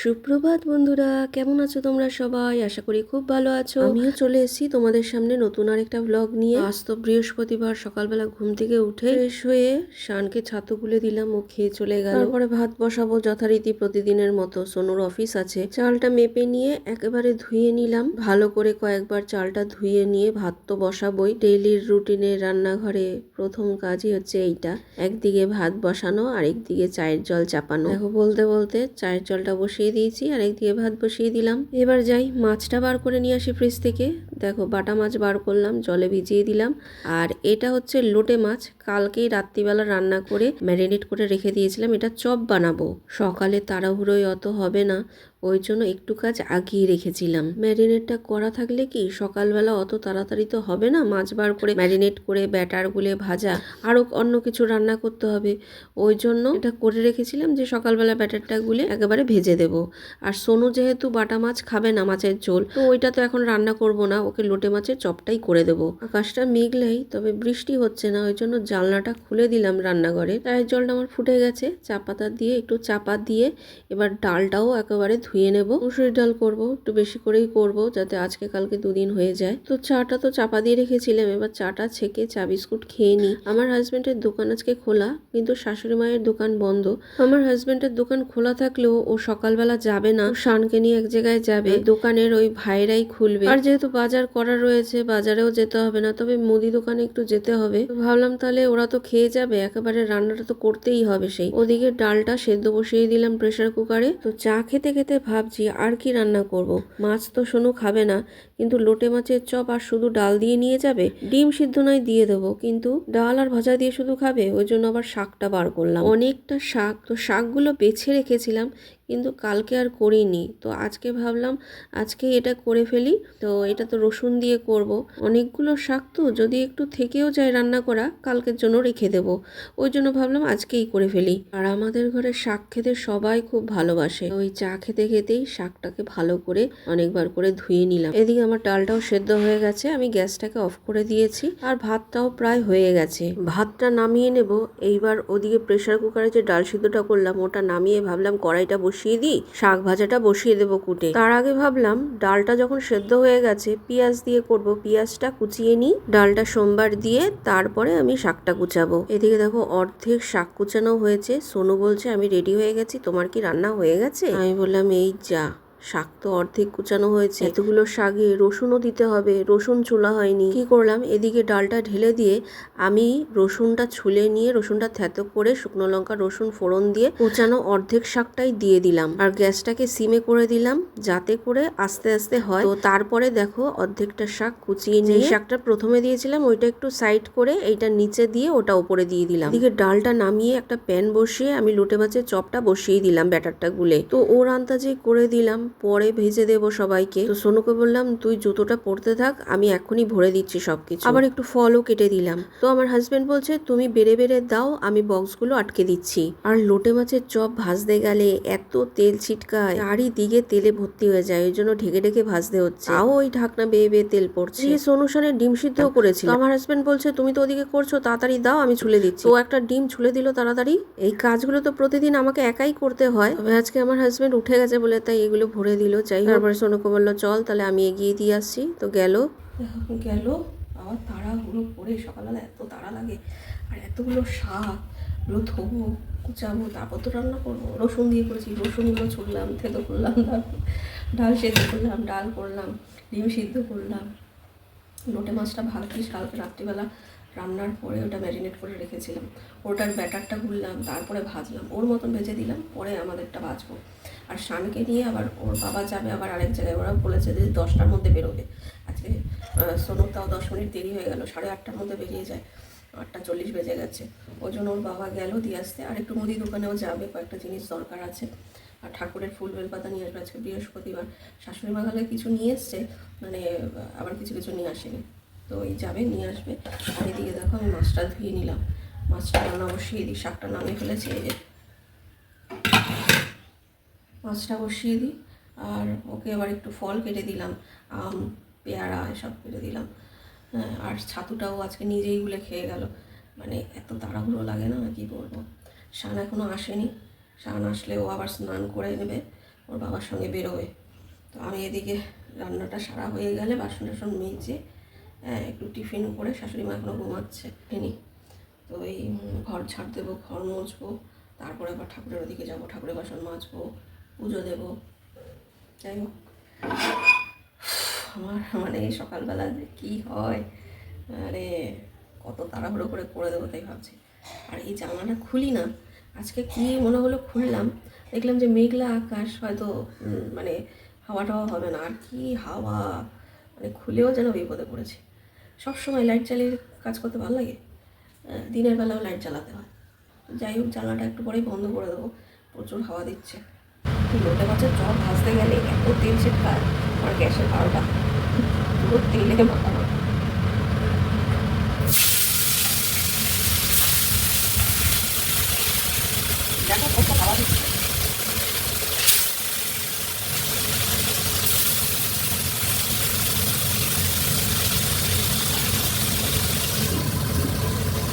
সুপ্রভাত বন্ধুরা কেমন আছো তোমরা সবাই? আশা করি খুব ভালো আছো। আমিও চলে এসেছি তোমাদের সামনে নতুন আরেকটা ব্লগ নিয়ে। আজ তো বৃহস্পতিবার সকালবেলা ঘুম থেকে উঠে ফ্রেশ হয়ে শানকে ছাতু গুলে দিলাম ও খেয়ে চলে গেল। তারপরে ভাত বসাবো যথারীতি প্রতিদিনের মতো সোনুর অফিস আছে। চালটা মেপে নিয়ে একেবারে ধুয়ে নিলাম। ভালো করে কয়েকবার চালটা ধুয়ে নিয়ে ভাত তো বসাবোই। ডেইলির রুটিনে রান্নাঘরে প্রথম কাজই হচ্ছে এইটা। একদিকে ভাত বসানো আর একদিকে চায়ের জল চাপানো। দেখো বলতে বলতে চায়ের জলটা বসিয়ে দিয়েছি, আর একদিকে ভাত বসিয়ে দিলাম। এবার যাই, মাছটা বার করে নিয়ে আসি ফ্রিজ থেকে। দেখো, বাটা মাছ বার করলাম, জলে ভিজিয়ে দিলাম। আর এটা হচ্ছে লোটে মাছ। কালকেই রাত্রিবেলা রান্না করে ম্যারিনেট করে রেখে দিয়েছিলাম। এটা চপ বানাবো। সকালে তাড়াহুড়োয় অত হবে না। ওই জন্য একটু কাজ আগিয়ে রেখেছিলাম। ম্যারিনেটটা করা থাকলে কি সকালবেলা অত তাড়াতাড়ি তো হবে না? মাছ বার করে ম্যারিনেট করে ব্যাটার গুলে ভাজা আরও অন্য কিছু রান্না করতে হবে। ওই জন্য এটা করে রেখেছিলাম যে সকালবেলা ব্যাটারটা গুলে একেবারে ভেজে দেব। আর সোনু যেহেতু বাটা মাছ খাবে না মাছের ঝোল, তো ওইটা তো এখন রান্না করব না, ওকে লোটে মাছের চপটাই করে দেবো। আকাশটা মেঘলাই, তবে বৃষ্টি হচ্ছে না, ওই জন্য জানলাটা খুলে দিলাম রান্নাঘরে। চায়ের জলটা আমার ফুটে গেছে, চা পাতা দিয়ে, একটু চাপা দিয়ে এবার ডালটাও একেবারে ধুয়ে নেব। মুসুরির ডাল করব, একটু বেশি করেই করব যাতে আজকে কালকে দুদিন হয়ে যায়। তো চাটা তো চাপা দিয়ে রেখেছিলাম, এবার চাটা ছেঁকে চা বিস্কুট খেয়ে নিই। আমার হাজবেন্ডের দোকান আজকে খোলা, কিন্তু শাশুড়ি মায়ের দোকান বন্ধ। আমার হাজবেন্ডের দোকান খোলা থাকলেও ও সকালবেলা যাবে না, শানকে নিয়ে এক জায়গায় যাবে। দোকানের ওই ভাইরাই খুলবে। আর যেহেতু বাজার করা রয়েছে, বাজারেও যেতে হবে না, তবে মুদি দোকানে একটু যেতে হবে। ভাবলাম তাহলে ওরা তো খেয়ে যাবে, একেবারে রান্নাটা তো করতেই হবে সেই। ওদিকে ডালটা সেদ্ধ বসিয়ে দিলাম প্রেসার কুকারে। তো চা খেতে খেতে ভাবছি, আর কি রান্না করব। মাছ তো সোনু খাবে না, কিন্তু লোটে মাছের চপ আর শুধু ডাল দিয়ে নিয়ে যাবে? ডিম সিদ্ধ নয়, দিয়ে দেবো, কিন্তু ডাল আর ভাজা দিয়ে শুধু খাবে? ওই জন্য আবার শাকটা বার করলাম। অনেকটা শাক, তো শাকগুলো বেছে রেখেছিলাম কিন্তু কালকে আর করিনি। তো আজকে ভাবলাম, আজকে এটা করে ফেলি। তো এটা তো রসুন দিয়ে করব। অনেকগুলো শাক তো, যদি একটু থেকেও যায় রান্না করা, কালকের জন্য রেখে দেব। ওই জন্য ভাবলাম আজকেই করে ফেলি। আর আমাদের ঘরে শাক খেতে সবাই খুব ভালোবাসে। ওই চা খেতে খেতেই শাকটাকে ভালো করে অনেকবার করে ধুয়ে নিলাম। এদিকে আমার ডালটাও সেদ্ধ হয়ে গেছে। আমি গ্যাসটাকে অফ করে দিয়েছি। আর ভাতটাও প্রায় হয়ে গেছে। ভাতটা নামিয়ে নেব। এইবার ওদিকে প্রেসার কুকারে যে ডাল সিদ্ধটা করলাম, ওটা নামিয়ে ভাবলাম কড়াইটা বসিয়ে দিই? শাক ভাজাটা বসিয়ে দেবো কুটে। তার আগে ভাবলাম, ডালটা যখন সেদ্ধ হয়ে গেছে, পেঁয়াজ দিয়ে করব। পেঁয়াজটা কুচিয়ে নিই। ডালটা সোমবার দিয়ে তারপরে আমি শাকটা কুচাবো। এদিকে দেখো, অর্ধেক শাক কুচানো হয়েছে। সোনু বলছে, আমি রেডি হয়ে গেছি। তোমার কি রান্না হয়ে গেছে? আমি বললাম, এই যা। শাক তো অর্ধেক কুচানো হয়েছে। এতগুলো শাকে রসুনও দিতে হবে রসুন চুলা হয়নি। কি করলাম? এদিকে ডালটা ঢেলে দিয়ে আমি রসুনটা ছুলে নিয়ে রসুনটা থ্যাতো করে শুকনো লঙ্কা রসুন ফোড়ন দিয়ে কুচানো অর্ধেক শাকটাই দিয়ে দিলাম। আর গ্যাসটাকে সিমে করে দিলাম যাতে করে আস্তে আস্তে হয়। তো তারপরে দেখো অর্ধেকটা শাক কুচিয়ে নিয়ে শাকটা প্রথমে দিয়েছিলাম ওইটা একটু সাইড করে এইটা নিচে দিয়ে ওটা উপরে দিয়ে দিলাম। এদিকে ডালটা নামিয়ে একটা প্যান বসিয়ে আমি লোটে মাছের চপটা বসিয়ে দিলাম ব্যাটারটা গুলে। তো ওর আন্দাজে করে দিলাম পরে ভেজে দেবো সবাইকে। তো সোনুকে বললাম তুই জুতোটা পরতে থাক আমি এখনই ভরে দিচ্ছি সবকিছু। আবার একটু ফলও কেটে দিলাম। তো আমার হাজবেন্ড বলছে তুমি বেড়ে বেড়ে দাও আমি বক্সগুলো আটকে দিচ্ছি। আর লোটে মাছের চপ ভাজতে গেলে এত তেল ছিটকায় চারিদিকে তেলে ভর্তি হয়ে যায় ওই জন্য ঢেকে ঢেকে ভাজতে হচ্ছে। তাও ওই ঢাকনা বেয়ে বেয়ে তেল পড়ছে। এই সোনুসানের ডিম সিদ্ধ করেছিল। তো আমার হাজবেন্ড বলছে তুমি তো ওদিকে করছ তাড়াতাড়ি দাও আমি ছুলে দিচ্ছি। ও একটা ডিম ছুলে দিল তাড়াতাড়ি। এই কাজগুলো তো প্রতিদিন আমাকে একাই করতে হয়। তবে আজকে আমার হাজবেন্ড উঠে গেছে বলে তাই এগুলো ভরে দিল। যাই তারপরে সোনুকে বলল চল তাহলে আমি এগিয়ে দিয়ে আসছি। তো গেল। গেল। আবার তাড়াহুড়ো করে সকালবেলা এত তাড়া লাগে। আর এতগুলো শাক ওগুলো ধোবো কুচাবো তারপর তো রান্না করব। রসুন দিয়ে করেছি। রসুনগুলো ছুললাম থেতো করলাম তারপর ডাল সেদ্ধ করলাম ডাল করলাম ডিম সিদ্ধ করলাম। লোটে মাছটা ভাগ্যিস কালকে রাত্রিবেলা। রান্নার পরে ওটা ম্যারিনেট করে রেখেছিলাম। ওটার ব্যাটারটা গুললাম তারপরে ভাজলাম। ওর মতন ভেজে দিলাম পরে আমাদেরটা ভাজবো। আর শানকে নিয়ে আবার ওর বাবা যাবে আবার আরেক জায়গায়। ওরা বলেছে যে দশটার মধ্যে বেরোবে। আজকে সোনুর তাও দশ মিনিট দেরি হয়ে গেল, সাড়ে আটটার মধ্যে বেরিয়ে যায়। আটটা চল্লিশ বেজে গেছে। ওই জন্য ওর বাবা গেল দিয়ে আসতে। আর একটু মুদি দোকানেও যাবে, কয়েকটা জিনিস দরকার আছে। আর ঠাকুরের ফুল, বেলপাতা নিয়ে আসবে আজকে বৃহস্পতিবার। শাশুড়ি মাগালে কিছু নিয়ে এসছে মানে আবার কিছু কিছু নিয়ে আসেনি। তো ওই যাবে, নিয়ে আসবে। আর এদিকে দেখো আমি মাছটা ধুয়ে নিলাম। মাছটা রান্না বসিয়ে দিই শাকটা নামিয়ে ফেলেছি, এই যে মাছটা বসিয়ে দিই, আর ওকে আবার একটু ফল কেটে দিলাম, আম, পেয়ারা এসব কেটে দিলাম। হ্যাঁ আর ছাতুটাও আজকে নিজেই গুলে খেয়ে গেল। মানে এত তাড়াহুড়ো লাগে না, কি বলব? শান এখনও আসেনি। শান আসলে ও আবার স্নান করে নেবে, ওর বাবার সঙ্গে বেরোবে। তো আমি এদিকে রান্নাটা সারা হয়ে গেলে বাসন টাসন মেজে হ্যাঁ একটু টিফিন করে শাশুড়ি মা এখনও ঘুমাচ্ছে ফেনি তো এই ঘর ঝাড় দেবো, ঘর মুছবো, তারপরে আবার ঠাকুরের ওদিকে যাব, ঠাকুরের বাসন মাজবো পুজো দেবো। যাই হোক। আমার মানে সকালবেলা যে কী হয় মানে কত তাড়াহুড়ো করে করে দেবো তাই ভাবছি। আর এই জানলাটা খুলি না, আজকে কি মনে হলো খুললাম, দেখলাম যে মেঘলা আকাশ, হয়তো মানে হাওয়া টাওয়া হবে না। আর কি হাওয়া মানে খুলেও যেন বিপদে পড়েছে। সবসময় লাইট চালিয়ে কাজ করতে ভালো লাগে? দিনের বেলাও লাইট জ্বালাতে হয়। যাই হোক, জানলাটা একটু পরেই বন্ধ করে দেবো। প্রচুর হাওয়া দিচ্ছে। লোটে মাছের চপ ভাজতে গেলে এত তেল ছিটকায় আমার গ্যাসের বারোটা পুরো তেলে মাখানো হাওয়া দিচ্ছে।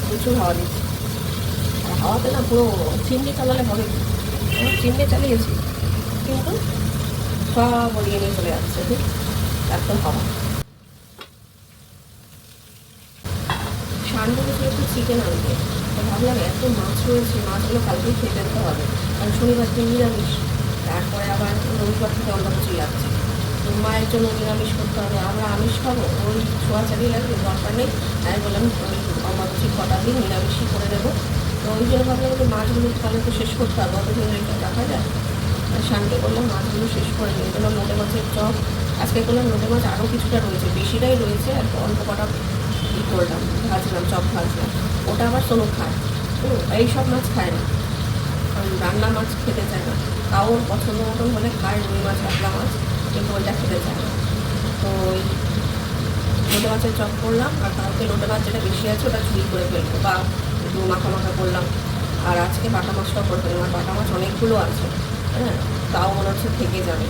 প্রচুর হাওয়াতে না পুরো চিমনি চালালে হবে? আমার চিমনি চালিয়েছি। কিন্তু সব ওদিকে নিয়ে চলে যাচ্ছে এত হাওয়া সান বলেছিল একটু চিকেন ভাবলাম এত মাছ রয়েছে মাছগুলো কালকেই খেতে হবে। কারণ শনিবার দিন নিরামিষ। তারপরে আবার রবিবার থেকে অন্য কিছু লাগছে। তো মায়ের জন্য নিরামিষ করতে হবে। আমরা আমিষ খাব, ওই ছোঁয়া লাগবে, দরকার নেই। আমি বললাম, ওই কটা দিন নিরামিষই করে দেবো। তো ওই জন্য ভাবলাম যে মাছগুলো তাহলে তো শেষ করতে হবে, অতদিন রেখে রাখা যায়? শান্তি করলাম মাছগুলো শেষ করে নিয়ে গেলাম লোটে মাছের চপ। আজকে করলাম লোটে মাছ আরও কিছুটা রয়েছে বেশিটাই রয়েছে আর অল্প কটা ই করলাম ভাজলাম চপ ভাজলাম। ওটা আবার সোনো খায় হুম, এইসব মাছ খায় না। কারণ রান্না মাছ খেতে চায় না। তাও পছন্দ মতন হলে খায় রুই মাছ কাতলা মাছ কিন্তু ওইটা খেতে চায় না। তো ওই লোটে মাছের চপ করলাম আর কালকে লোটে মাছ যেটা বেশি আছে ওটা চুরি করে ফেলব বা একটু মাখা মাখা করলাম। আর আজকে বাটা মাছটাও করে ফেললাম আর বাটা মাছ অনেকগুলো আছে। হ্যাঁ তাও মনে হচ্ছে থেকে যাবে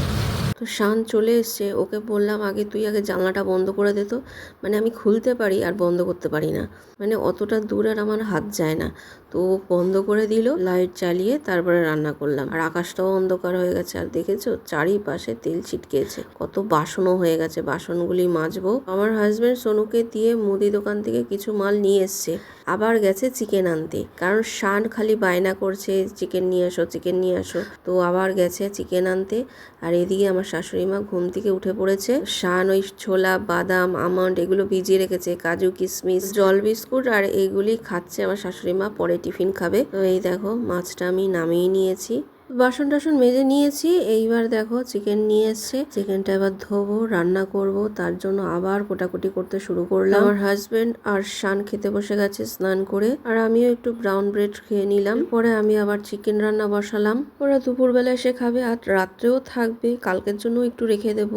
তো শান চলে এসছে, ওকে বললাম, আগে তুই আগে জানলাটা বন্ধ করে দে তো। মানে আমি খুলতে পারি আর বন্ধ করতে পারি না। মানে অতটা দূর আর আমার হাত যায় না। তো বন্ধ করে দিল, লাইট চালিয়ে তারপরে রান্না করলাম। আর আকাশটাও অন্ধকার হয়ে গেছে। আর দেখেছ, চারিপাশে তেল ছিটকেছে। কত বাসনও হয়ে গেছে, বাসনগুলি মাজবো। আমার হাজবেন্ড সোনুকে দিয়ে মুদি দোকান থেকে কিছু মাল নিয়ে এসছে। আবার গেছে চিকেন আনতে। কারণ শান খালি বায়না করছে চিকেন নিয়ে আসো চিকেন নিয়ে আসো তো আবার গেছে চিকেন আনতে। আর এদিকে আমার শাশুড়ি মা ঘুম থেকে উঠে পড়েছে। শান, ওই ছোলা, বাদাম, আমন্ড এগুলো ভিজিয়ে রেখেছে, কাজু কিশমিশ জল বিস্কুট আর এগুলি খাচ্ছে আমার শাশুড়ি মা, পরে টিফিন খাবে। তো এই দেখো, মাছটা আমি নামিয়ে নিয়েছি। বাসন টাসন মেজে নিয়েছি, এইবার দেখো চিকেন নিয়ে এসছে। চিকেনটা এবার ধোবো, রান্না করব, তার জন্য আবার কোটাকুটি করতে শুরু করলাম। আমার হাজবেন্ড আর শান খেতে বসে গেছে স্নান করে, আর আমিও একটু ব্রাউন ব্রেড খেয়ে নিলাম। পরে আমি আবার চিকেন রান্না বসালাম। ওরা দুপুরবেলা এসে খাবে, আর রাত্রেও থাকবে, কালকের জন্য একটু রেখে দেব।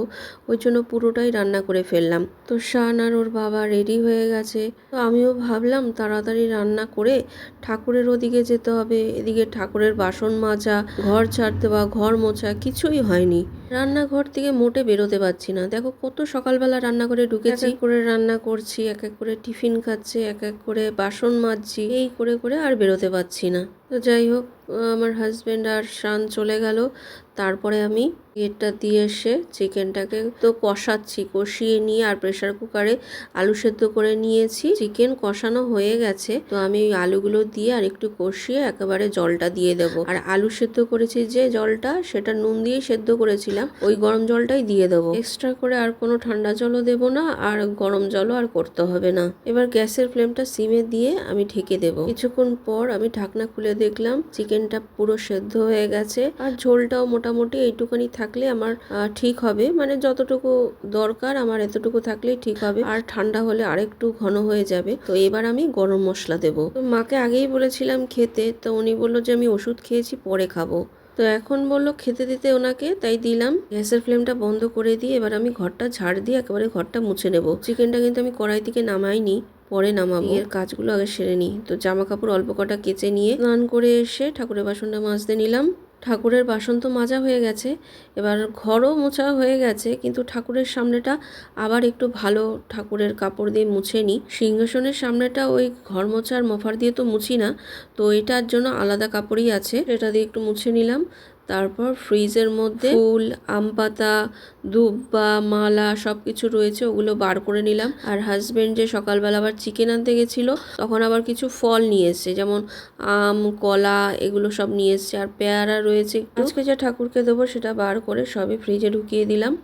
ওই জন্য পুরোটাই রান্না করে ফেললাম। তো শান আর ওর বাবা রেডি হয়ে গেছে। তো আমিও ভাবলাম তাড়াতাড়ি রান্না করে ঠাকুরের ওদিকে যেতে হবে। এদিকে ঠাকুরের বাসন মাজা ঘর ছাড়তে দেওয়া ঘর মোছা কিছুই হয়নি। রান্নাঘর থেকে মোটে বেরোতে পারছি না। দেখো কত সকালবেলা রান্নাঘরে ঢুকেছি। এক করে রান্না করছি, এক এক করে টিফিন খাচ্ছি, এক এক করে বাসন মাজছি, এই করে করে আর বেরোতে পারছি না। তো যাই হোক, আমার হাজব্যান্ড আর শান চলে গেল। তারপরে আমি গেটটা দিয়ে এসে চিকেনটাকে তো কষাচ্ছি, কষিয়ে নিয়ে আর প্রেসার কুকারে আলু সেদ্ধ করে নিয়েছি। চিকেন কষানো হয়ে গেছে, তো আমি আলুগুলো দিয়ে আর একটু কষিয়ে একেবারে জলটা দিয়ে দেব। আর আলু সেদ্ধ করেছি যে জলটা, সেটা নুন দিয়ে সেদ্ধ করেছিলাম, ওই গরম জলটাই দিয়ে দেবো। এক্সট্রা করে আর কোনো ঠান্ডা জলও দেবো না, আর গরম জলও আর করতে হবে না। এবার গ্যাসের ফ্লেমটা সিমে দিয়ে আমি ঢেকে দেব। কিছুক্ষণ পর আমি ঢাকনা খুলে দেখলাম, চিকেনটা পুরো সেদ্ধ হয়ে গেছে, আর ঝোলটাও মোটামুটি এইটুখানি থাকলে আমার ঠিক হবে। মানে যতটুকু দরকার আমার এতটুকু থাকলেই ঠিক হবে। আর ঠান্ডা হলে আরেকটু ঘন হয়ে যাবে। তো এবার আমি গরম মশলা দেবো। তো মাকে আগেই বলেছিলাম খেতে। তো উনি বলল যে, আমি ওষুধ খেয়েছি, পরে খাব। তো এখন বলল খেতে দিতে ওনাকে। তাই দিলাম। গ্যাসের ফ্লেমটা বন্ধ করে দিয়ে এবার আমি ঘরটা ঝাড় দিয়ে একেবারে ঘরটা মুছে নেব। চিকেনটা কিন্তু আমি কড়াই থেকে নামাইনি, পরে নামাবো। এর কাজগুলো আগে সেরে নিই। তো জামা কাপড় অল্প কটা কেচে নিয়ে, স্নান করে এসে ঠাকুরের বাসনটা মাজতে নিলাম। ঠাকুরের বাসন তো মাজা হয়ে গেছে, এবার ঘরও মোছা হয়ে গেছে, কিন্তু ঠাকুরের সামনেটা আবার একটু ভালো ঠাকুরের কাপড় দিয়ে মুছে নিই। সিংহাসনের সামনেটা ওই ঘর মোছার মফার দিয়ে তো মুছি না, তো এটার জন্য আলাদা কাপড়ই আছে এটা দিয়ে একটু মুছে নিলাম। তারপর ফ্রিজের মধ্যে ফুল, আম পাতা, দুব্বা, মালা সব কিছু রয়েছে, ওগুলো বার করে নিলাম। আর হাজবেন্ড যে সকালবেলা আবার চিকেন আনতে গেছিল, তখন আবার কিছু ফল নিয়ে এসছে, যেমন আম, কলা, এগুলো সব নিয়ে এসছে। আর পেয়ারা রয়েছে। আজকে যা ঠাকুরকে দেবো সেটা বার করে সবই ফ্রিজে ঢুকিয়ে দিলাম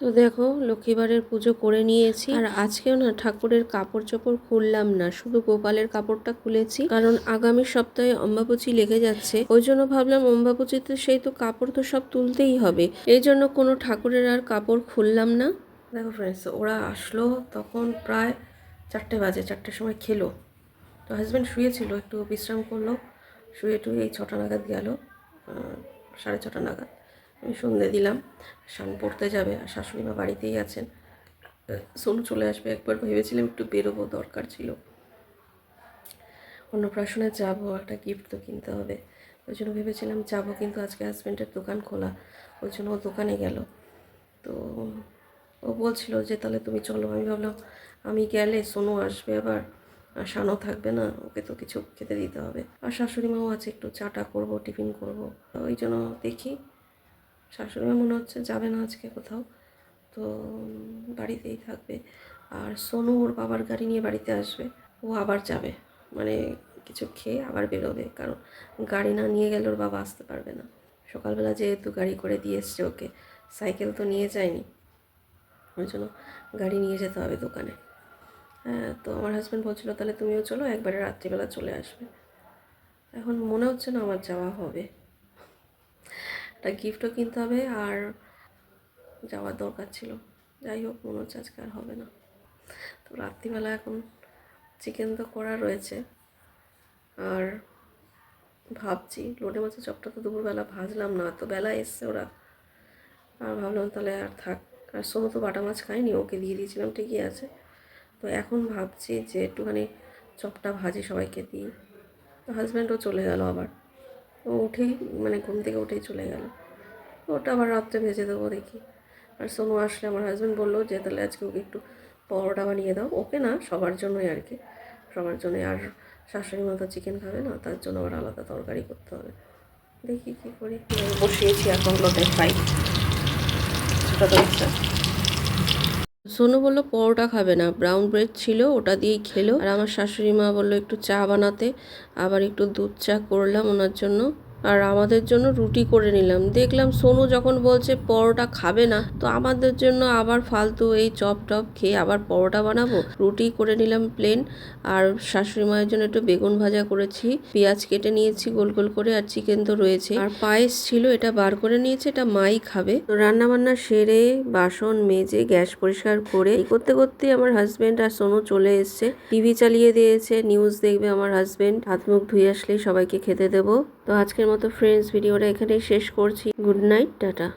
তো দেখো, লক্ষ্মীবারের পুজো করে নিয়েছি। আর আজকেও না ঠাকুরের কাপড় চোপড় খুললাম না, শুধু গোপালের কাপড়টা খুলেছি। কারণ আগামী সপ্তাহে অম্বাপুচি লেগে যাচ্ছে। ওই জন্য ভাবলাম অম্বাপুচিতে সেই তো কাপড় তো সব তুলতেই হবে। এই জন্য কোনো ঠাকুরের আর কাপড় খুললাম না। দেখো ফ্রেন্ডস ওরা আসলো তখন প্রায় চারটে বাজে, চারটের সময় খেলো। তো হাজব্যান্ড শুয়েছিল, একটু বিশ্রাম করল। শুয়ে টুয়ে এই ছটা নাগাদ গেল সাড়ে ছটা নাগাদ। আমি সন্ধে দিলাম শান পড়তে যাবে আর শাশুড়ি মা বাড়িতেই আছেন। সোনু চলে আসবে, একবার ভেবেছিলাম একটু বেরোবো, দরকার ছিল। অন্নপ্রাশনে যাব, একটা গিফট তো কিনতে হবে। ওই জন্য ভেবেছিলাম যাব, কিন্তু আজকে হাজব্যান্ডের দোকান খোলা, ওই জন্য ও দোকানে গেল। তো ও বলছিল যে, তাহলে তুমি চলো। আমি ভাবলাম, আমি গেলে সোনু আসবে আবার, আর শানও থাকবে না, ওকে তো কিছু খেতে দিতে হবে। আর শাশুড়ি মাও আছে, একটু চাটা করব, টিফিন করব। ওই জন্য দেখি শাশুড়ি মা মনে হচ্ছে যাবে না আজকে কোথাও। তো বাড়িতেই থাকবে। আর সোনু ওর বাবার গাড়ি নিয়ে বাড়িতে আসবে। ও আবার যাবে। মানে কিছু খেয়ে আবার বেরোবে। কারণ গাড়ি না নিয়ে গেলে ওর বাবা আসতে পারবে না। সকালবেলা যেহেতু গাড়ি করে দিয়ে এসছে ওকে, সাইকেল তো নিয়ে যায়নি। ওই জন্য গাড়ি নিয়ে যেতে হবে দোকানে। হ্যাঁ তো আমার হাজব্যান্ড বলছিল, তাহলে তুমিও চলো, একবারে রাত্রিবেলা চলে আসবে। এখন মনে হচ্ছে না আমার যাওয়া হবে। একটা গিফটও কিনতে হবে আর যাওয়ার দরকার ছিল। যাই হোক, মনে হচ্ছে আজকে আর হবে না। তো রাত্রিবেলা এখন চিকেন তো করা রয়েছে। আর ভাবছি, লোটে মাছের চপটা তো দুপুরবেলা ভাজলাম না, তো বেলা এসছে ওরা। আর ভাবলাম তাহলে আর থাক। আর সোনু তো বাটা মাছ খায়নি, ওকে দিয়ে দিয়েছিলাম, ঠিকই আছে। তো এখন ভাবছি যে একটুখানি চপটা ভাজি সবাইকে দিই। হাজব্যান্ডও চলে গেল আবার। উঠেই মানে ঘুম থেকে উঠেই চলে গেল। ওটা আবার রাত্রে ভেজে দেবো দেখি। আর সোনু আসলে আমার হাজব্যান্ড বলল যে, তাহলে আজকে ওকে একটু পরোটা বানিয়ে দাও। ওকে না, সবার জন্যই আর কি। সবার জন্যই আর শাশুড়ি মা তো চিকেন খাবে না, তার জন্য আবার আলাদা তরকারি করতে হবে। দেখি কী করি। বসিয়েছি এখন লোটে ফ্রাই ইচ্ছা সোনু বলল, পরোটা খাবে না। ব্রাউন ব্রেড ছিল, ওটা দিয়েই খেলো। আর আমার শাশুড়ি মা বলল, একটু চা বানাতে। আবার একটু দুধ চা করলাম ওনার জন্য। আর আমাদের জন্য রুটি করে নিলাম। দেখলাম সোনু যখন বলছে পরোটা খাবে না, তো আমাদের জন্য আবার ফালতু এই চপ টপ খেয়ে আবার পরোটা বানাবো। রুটি করে নিলাম প্লেন আর শাশুড়ি মায়ের জন্য একটু বেগুন ভাজা করেছি। পেঁয়াজ কেটে নিয়েছি গোল গোল করে, আর চিকেন তো রয়েছে। আর পায়েস ছিল, এটা বার করে নিয়েছে, এটা মাই খাবে। তো রান্না বান্না সেরে, বাসন মেজে, গ্যাস পরিষ্কার করে, এই করতে করতে আমার হাজবেন্ড আর সোনু চলে এসছে। টিভি চালিয়ে দিয়েছে নিউজ দেখবে আমার হাজবেন্ড হাত মুখ ধুয়ে আসলেই সবাইকে খেতে দেবো। তো আজকের মতো ফ্রেন্ডস ভিডিওটা এখানেই শেষ করছি। Good night tata.